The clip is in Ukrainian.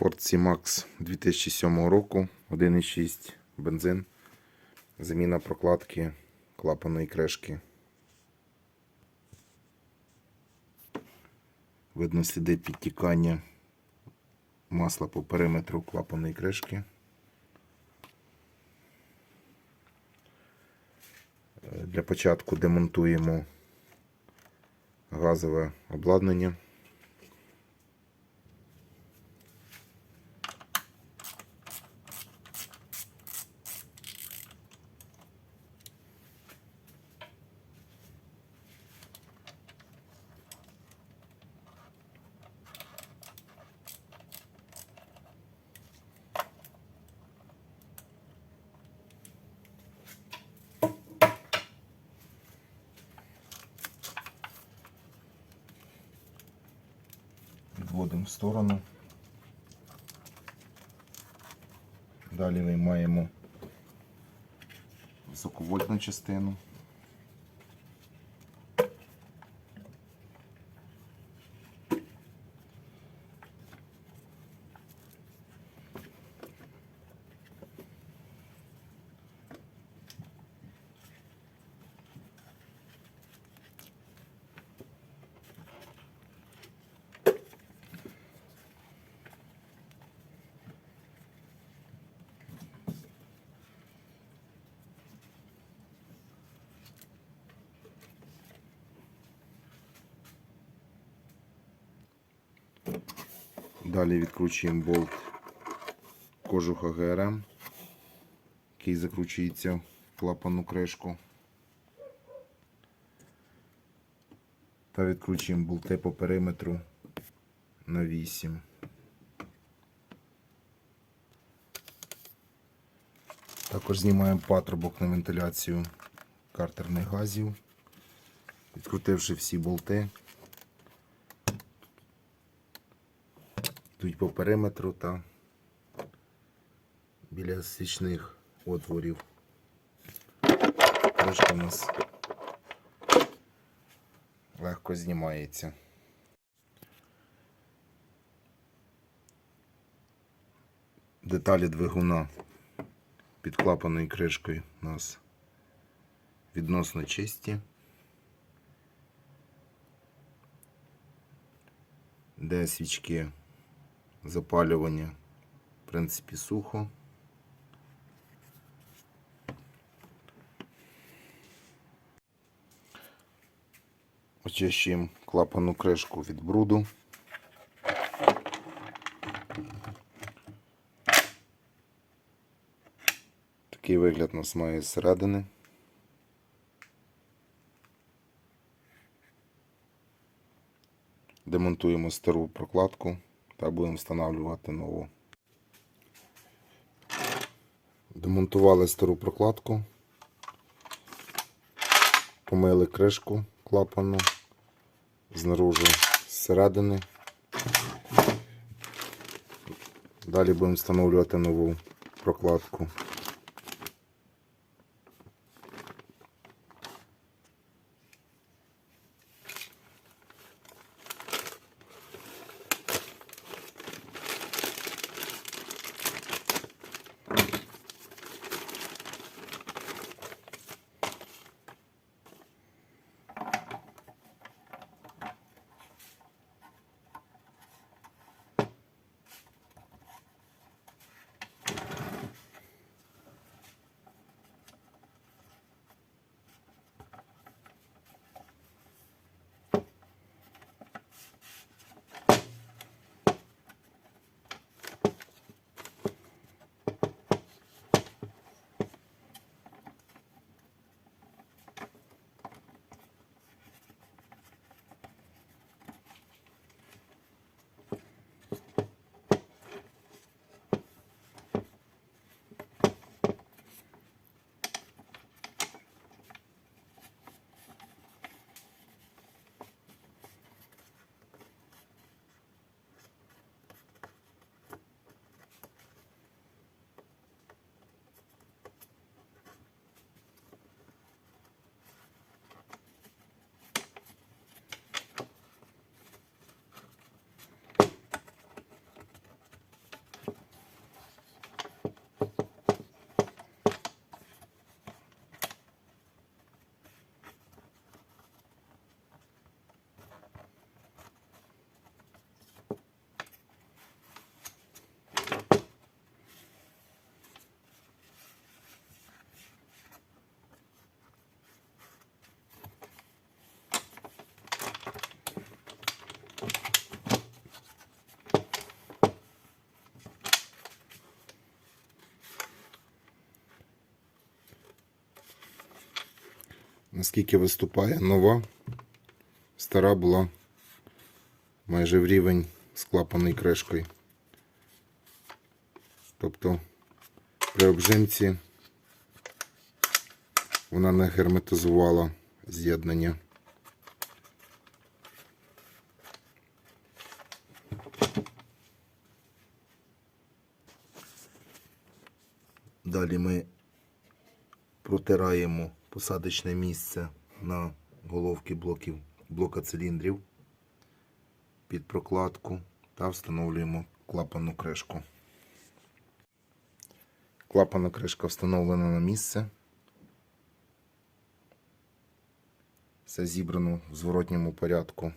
Ford C-Max 2007 року, 1,6 бензин, заміна прокладки клапаної кришки. Видно сліди підтікання масла по периметру клапаної кришки. Для початку демонтуємо газове обладнання. В сторону. Далі виймаємо високовольтну частину. Далі відкручуємо болт кожуха ГРМ, який закручується в клапану кришку. Та відкручуємо болти по периметру на 8. Також знімаємо патрубок на вентиляцію картерних газів, відкрутивши всі болти. Йдуть по периметру та біля свічних отворів. Кришка у нас легко знімається. Деталі двигуна під клапаною кришкою у нас відносно чисті. Де свічки запалювання, в принципі, сухо. Очищуємо клапану кришку від бруду. Такий вигляд у нас має зсередини. Демонтуємо стару прокладку та будемо встановлювати нову. Демонтували стару прокладку, помили кришку клапану знаружи зсередини. Далі будемо встановлювати нову прокладку. Наскільки виступає нова. Стара була майже в рівень з клапаною кришкою. Тобто при обжимці вона не герметизувала з'єднання. Далі ми протираємо посадочне місце на головки блоків блока циліндрів під прокладку та встановлюємо клапанну кришку. Клапанна кришка встановлена на місце. Все зібрано в зворотньому порядку